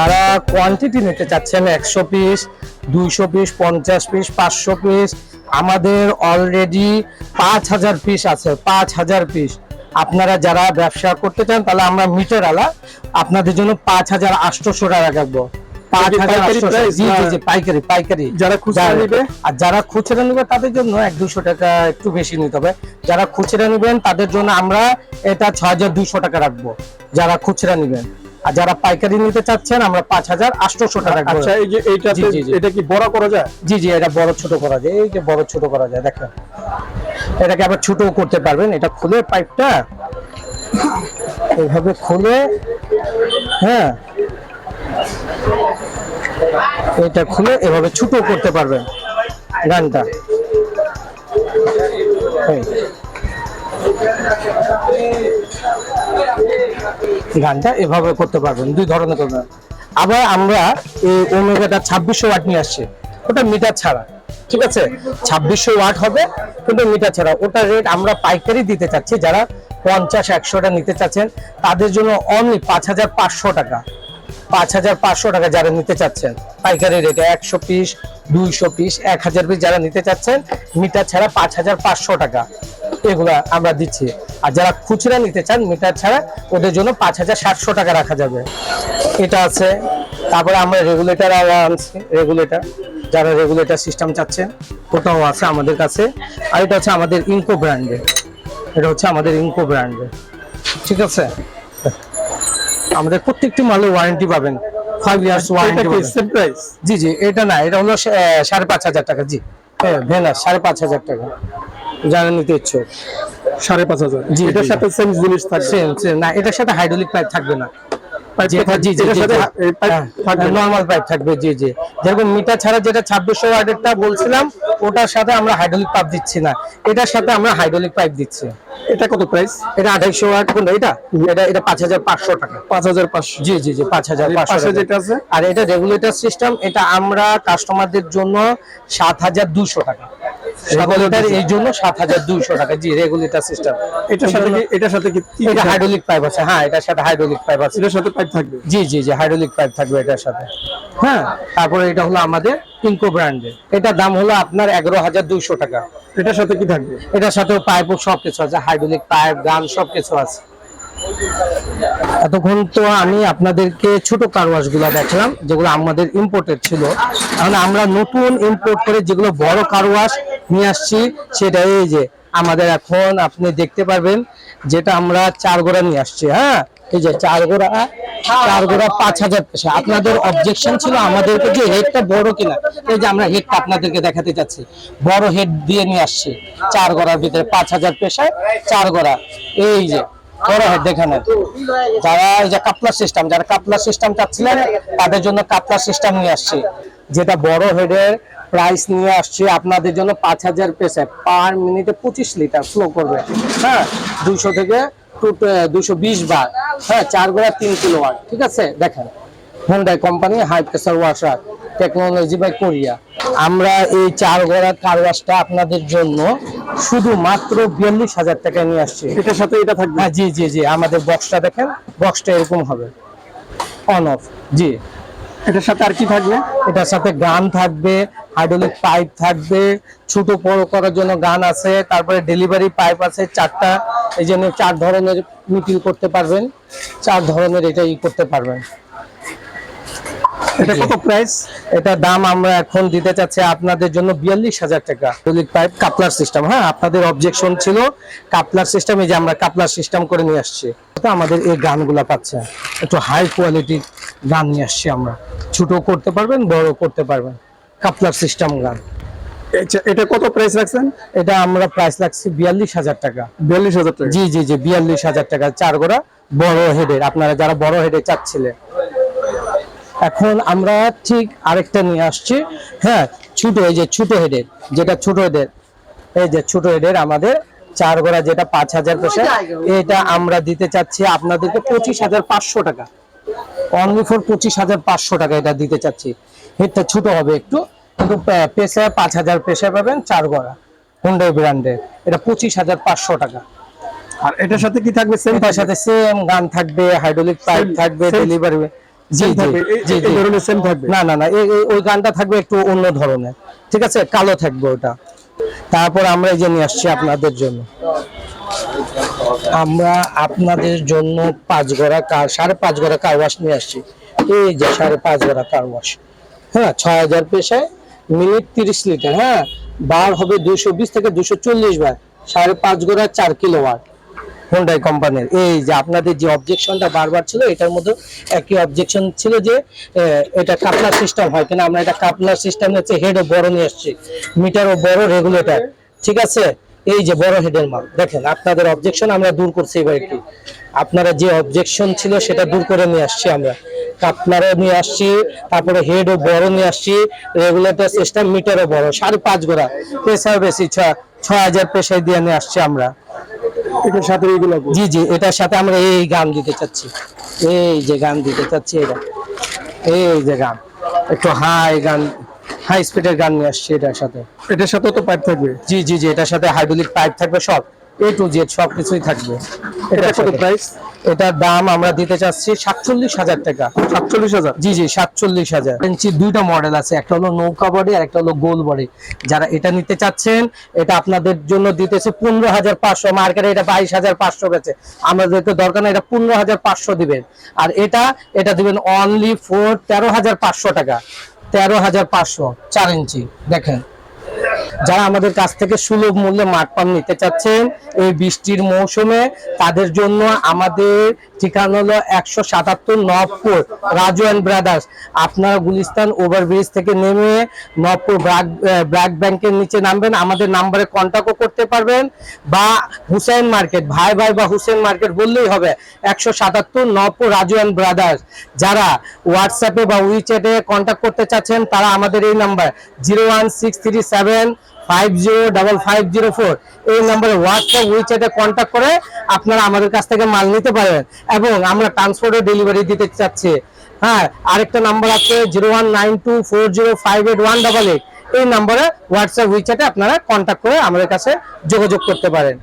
তারা কোয়ান্টিটি নিতে চাচ্ছেন একশো পিস দুইশো পিস পঞ্চাশ পিস পাঁচশো পিস আমাদের অলরেডি পাঁচ হাজার পিস আছে পাঁচ হাজার পিস আপনারা যারা ব্যবসা করতে চান তাহলে আমরা মিটার আলা আপনাদের জন্য পাঁচ হাজার আটশোশো টাকা রাখব। হাজার পাইকারি 800 price জি জি না? জি পাইকারি যারা খুচরা যারা- নিবে? আর যারা খুচরা নেবে তাদের জন্য এক দুশো টাকা একটু বেশি নিতে হবে। যারা খুচরা নেবেন তাদের জন্য আমরা এটা ছ হাজার দুইশো টাকা রাখব যারা খুচরা নেবেন। আর যারা পাইকারি নিতে চাচ্ছেন আমরা পাঁচ হাজার আটশোশো টাকা আচ্ছা এই যে জি। এটা কি বড় করা যায়? জি জি এটা বড় ছোট করা যায়। এই যে বড় ছোট করা যায় দেখেন। এটাকে আবার ছোট করতে পারবেন। এটা খুলে পাইপটা এইভাবে খুলে হ্যাঁ। এটা খুলে এভাবে ছোট করতে পারবেন গানটা। গানটা এভাবে করতে পারবেন, দুই ধরনের করবেন আবার আমরা এই ওমেগাটা ছাব্বিশশো ওয়াট নিয়ে আসছি, ওটা মিটার ছাড়া, ঠিক আছে? ছাব্বিশশো ওয়াট হবে, কিন্তু মিটার ছাড়া। ওটা রেট আমরা পাইকারি দিতে চাচ্ছি, যারা পঞ্চাশ, একশোটা নিতে চাচ্ছেন, তাদের জন্য অনলি পাঁচ হাজার পাঁচশো টাকা। পাঁচ হাজার পাঁচশো টাকা যারা নিতে চাচ্ছেন, পাইকারি রেটে একশো পিস, দুইশো পিস, এক হাজার পিস যারা নিতে চাচ্ছেন, মিটার ছাড়া পাঁচ হাজার পাঁচশো টাকা। এগুলা আমরা দিচ্ছি। আর যারা খুচরা নিতে চান মিটার ছাড়া ওদের জন্য পাঁচ হাজার সাতশো টাকা রাখা যাবে। এটা আছে। তারপরে আমরা রেগুলেটর আনছি। রেগুলেটর যারা রেগুলেটর সিস্টেম চাচ্ছেন ওটাও আছে আমাদের কাছে। আর এটা হচ্ছে আমাদের ইনকো ব্র্যান্ডের এটা হচ্ছে আমাদের ইনকো ব্র্যান্ডের ঠিক আছে? আমাদের প্রত্যেকটি মালে ওয়ারেন্টি পাবেন। ফাইভ ইয়ার্স ওয়ারেন্টি প্রাইস জি জি। এটা না এটা হলো সাড়ে পাঁচ হাজার টাকা। জি। হ্যাঁ ভেনার সাড়ে পাঁচ হাজার টাকা। যারা নিতে ইচ্ছুক। সাড়ে পাঁচ হাজার। জি, এটার সাথে সেম জিনিস থাকবে। না এটার সাথে হাইড্রোলিক পাইপ থাকবে না। পাইপ থাকবে নর্মাল পাইপ থাকবে জি জি। যেরকম মিটার ছাড়া যেটা ছাব্বিশশো বলছিলাম ওটার সাথে আমরা হাইড্রোলিক পাইপ দিচ্ছি না। এটার সাথে আমরা হাইড্রোলিক পাইপ দিচ্ছি। এটা কত প্রাইস এটা আঠাইশো ওয়াট কোনটা এটা? এটা এটা পাঁচ হাজার পাঁচশো টাকা। পাঁচ হাজার পাঁচশো। জি জি জি পাঁচ হাজার আর পাঁচশো যেটা আছে? আর এটা রেগুলেটর সিস্টেম এটা আমরা কাস্টমারদের জন্য সাত হাজার দুশো টাকা। রেগুলেটর এই জন্য সাত হাজার দুইশো টাকা জি রেগুলেটর সিস্টেম এটার সাথে এটার সাথে কি এটা হাইড্রোলিক পাইপ আছে। হ্যাঁ এটার সাথে হাইড্রোলিক পাইপ আছে। এটার সাথে পাইপ থাকবে? জি জি জি হাইড্রোলিক পাইপ থাকবে এটার সাথে। হ্যাঁ তারপরে এটা হলো আমাদের ইনকো ব্র্যান্ডের এটার দাম হলো আপনার এগারো হাজার দুইশো টাকা। এটার সাথে কি থাকবে? এটার সাথেও পাইপ সব কিছু আছে। হাইড্রোলিক পাইপ গান সব কিছু আছে। এতক্ষণ তো আমি আপনাদেরকে ছোট কারওয়াশগুলা দেখলাম যেগুলো আমাদের ইম্পোর্টেড ছিল। এখন আমরা নতুন ইম্পোর্ট করে যেগুলো বড় কারওয়াশ নিয়ে আসছি সেটা এই যে আমাদের এখন আপনি দেখতে পারবেন, যেটা আমরা চার গোড়া নিয়ে আসছি হ্যাঁ? এই যে চার গোড়া চার গোড়া পাঁচ হাজার পেশা। আপনাদের অবজেকশন ছিল আমাদেরকে যে হেডটা বড় কিনা। এই যে আমরা হেডটা আপনাদেরকে দেখাতে চাচ্ছি। বড় হেড দিয়ে নিয়ে আসছি চার গোড়ার ভিতরে পাঁচ হাজার পেশায় চার গোড়া এই যে, বড় হেড দেখে নেন যারা কাপলার সিস্টেম যারা কাপলার সিস্টেম চাচ্ছিলেন, তাদের জন্য কাপলার সিস্টেম নিয়ে আসছি। যেটা বড় হেডের প্রাইস নিয়ে আসছে আপনাদের জন্য পাঁচ হাজার পেসে পার মিনিটে পঁচিশ লিটার ফ্লো করবে। হ্যাঁ দুইশো থেকে দুশো বিশ বার। হ্যাঁ চার গোড়া তিন কিলো ওয়াট ঠিক আছে? দেখেন Hyundai company high pressure washer technology by Korea আমরা এই চার গোড়া কার ওয়াশটা আপনাদের জন্য শুধুমাত্র বিয়াল্লিশ হাজার টাকা নিয়ে আসছি। এটার সাথে এটা থাকবে? হ্যাঁ জি জি জি আমাদের বক্সটা দেখেন বক্সটা এরকম হবে। অন অফ জি। এটার সাথে আর কি থাকবে? এটার সাথে গান থাকবে হাইড্রোলিক পাইপ থাকবে ছোট বড় করার জন্য গান আছে তারপরে ডেলিভারি পাইপ আছে চারটা এই জন্য চার ধরনের মিটিং করতে পারবেন চার ধরনের এটা ই করতে পারবেন। এটা কত প্রাইস এটা দাম আমরা এখন দিতে চাচ্ছি আপনাদের জন্য বিয়াল্লিশ হাজার টাকা। হাইড্রোলিক পাইপ কাপলার সিস্টেম হ্যাঁ আপনাদের অবজেকশন ছিল কাপলার সিস্টেম এই যে আমরা কাপলার সিস্টেম করে নিয়ে আসছি। তো আমাদের এই গানগুলা পাচ্ছে একটু হাই কোয়ালিটির গান নিয়ে আসছি আমরা। ছোট করতে পারবেন বড় করতে পারবেন। কাপলার সিস্টেম গান। আচ্ছা এটা কত প্রাইস রাখছেন? এটা আমরা প্রাইস লাগছে বিয়াল্লিশ হাজার টাকা। বিয়াল্লিশ হাজার টাকা। জি জি জি বিয়াল্লিশ হাজার টাকা। চার গোড়া বড় হেডের আপনারা যারা বড় হেডে চাচ্ছিলেন। এখন আমরা ঠিক আরেকটা নিয়ে আসছি। হ্যাঁ ছোট এই যে ছোট হেডের যেটা ছোট হেডের এই যে ছোট হেডের আমাদের চার গোড়া যেটা পাঁচ হাজার এটা আমরা দিতে চাচ্ছি আপনাদেরকে পঁচিশ হাজার পাঁচশো টাকা। অনলি ফর পঁচিশ হাজার পাঁচশো টাকা এটা দিতে চাচ্ছি। হেডটা ছোট হবে একটু কিন্তু পেশা পাঁচ হাজার পেশা পাবেন চার গড়া হুন্ডাই ব্র্যান্ডের এটা পঁচিশ হাজার পাঁচশো টাকা। আর এটার সাথে কি থাকবে? সেম তার সাথে সেম গান থাকবে হাইড্রোলিক পাইপ থাকবে ডেলিভারি জি, জি, থাকবে। জি, ধরনের সেম থাকবে? না না না এই- এই- ওই গানটা থাকবে একটু অন্য ধরনের। ঠিক আছে? কালো থাকবে ওটা। তারপর আমরা এই যে নিয়ে আসছি আপনাদের জন্য। আমরা আপনাদের জন্য পাঁচ গড়া কার, সাড়ে পাঁচ গড়া কার ওয়াশ নিয়ে আসছি। এই যে সাড়ে পাঁচ গড়া কার ওয়াশ হ্যাঁ ছয় হাজার পেশায় মিনিট তিরিশ লিটার হ্যাঁ বার হবে দুশো বিশ থেকে দুশো চল্লিশ বার, সাড়ে পাঁচ গড়া চার কিলো ওয়াট হোন্ডাই কোম্পানির এই যে আপনাদের যে অবজেকশনটা বারবার ছিল, এটার মধ্যে একই অবজেকশন ছিল যে এটা কাপলার সিস্টেম হয় কিনা, আমরা এটা কাপলার সিস্টেম হচ্ছে হেডও বড় নিয়ে আসছি মিটারও বড় রেগুলেটর ঠিক আছে? এই যে বড় হেডের মাল দেখেন আপনাদের অবজেকশন আমরা দূর করছি এবার কি আপনারা যে অবজেকশন ছিল সেটা দূর করে নিয়ে আসছি আমরা। কাপলারও নিয়ে আসছি তারপরে হেডও বড় নিয়ে আসছি রেগুলেটর সিস্টেম মিটারও বড় সাড়ে পাঁচ গোড়া। প্রেসার বেশি ছয় ছয় হাজার পেশায় দিয়ে নিয়ে আসছি আমরা। এটার সাথে এইগুলো জি জি এটার সাথে আমরা এই গান দিতে চাচ্ছি। এই যে গান দিতে চাচ্ছি এটা এই যে গান একটু হাই গান। হাই স্পিডের গান নিয়ে আসছি এটার সাথে। এটার সাথেও তো পাইপ থাকবে? জি জি জি এটার সাথে হাইড্রোলিক পাইপ থাকবে সব। এ টু জেড সব কিছুই থাকবে। এটা কত সাথে। প্রাইস এটার দাম আমরা দিতে চাচ্ছি সাতচল্লিশ হাজার টাকা। সাতচল্লিশ হাজার? জি জি সাতচল্লিশ হাজার। ইঞ্চি দুইটা মডেল আছে একটা হলো নৌকা বডি আর একটা হলো গোল বডি যারা এটা নিতে চাচ্ছেন এটা আপনাদের জন্য দিতেছে পনেরো হাজার পাঁচশো। মার্কেটে এটা বাইশ হাজার পাঁচশো গেছে। আমাদেরকে দরকার না এটা পনেরো হাজার পাঁচশো দিবেন। আর এটা এটা দিবেন অনলি ফোর তেরো হাজার পাঁচশো টাকা। তেরো হাজার পাঁচশো চার ইঞ্চি দেখেন। যারা আমাদের কাছ থেকে সুলভ মূল্যে মাঠ পাম্প নিতে চাচ্ছেন, এই বৃষ্টির মৌসুমে তাদের জন্য আমাদের ঠিকানা হলো একশো সাতাত্তর নবপুর, রাজু অ্যান্ড ব্রাদার্স। আপনারা গুলিস্তান ওভারব্রিজ থেকে নেমে নবপুর ব্রাক ব্র্যাক ব্যাংকের নিচে নামবেন, আমাদের নাম্বারে কন্ট্যাক্টও করতে পারবেন, বা হুসেন মার্কেট, ভাই ভাই বা হুসেন মার্কেট বললেই হবে, একশো সাতাত্তর নবপুর, রাজু অ্যান্ড ব্রাদার্স। যারা হোয়াটসঅ্যাপে বা উইচ্যাটে কন্ট্যাক্ট করতে চাচ্ছেন, তারা আমাদের এই number, zero one six three seven five zero double five zero four এই নম্বরে হোয়াটসঅ্যাপ উইচ্যাটে কন্ট্যাক্ট করে আপনারা আমাদের কাছ থেকে মাল নিতে পারেন এবং আমরা ট্রান্সপোর্টে ডেলিভারি দিতে চাচ্ছি। হ্যাঁ আরেকটা নাম্বার আছে zero one nine two four zero five eight one double eight এই নম্বরে হোয়াটসঅ্যাপ উইচ্যাটে আপনারা কন্ট্যাক্ট করে আমাদের কাছে যোগাযোগ করতে পারেন।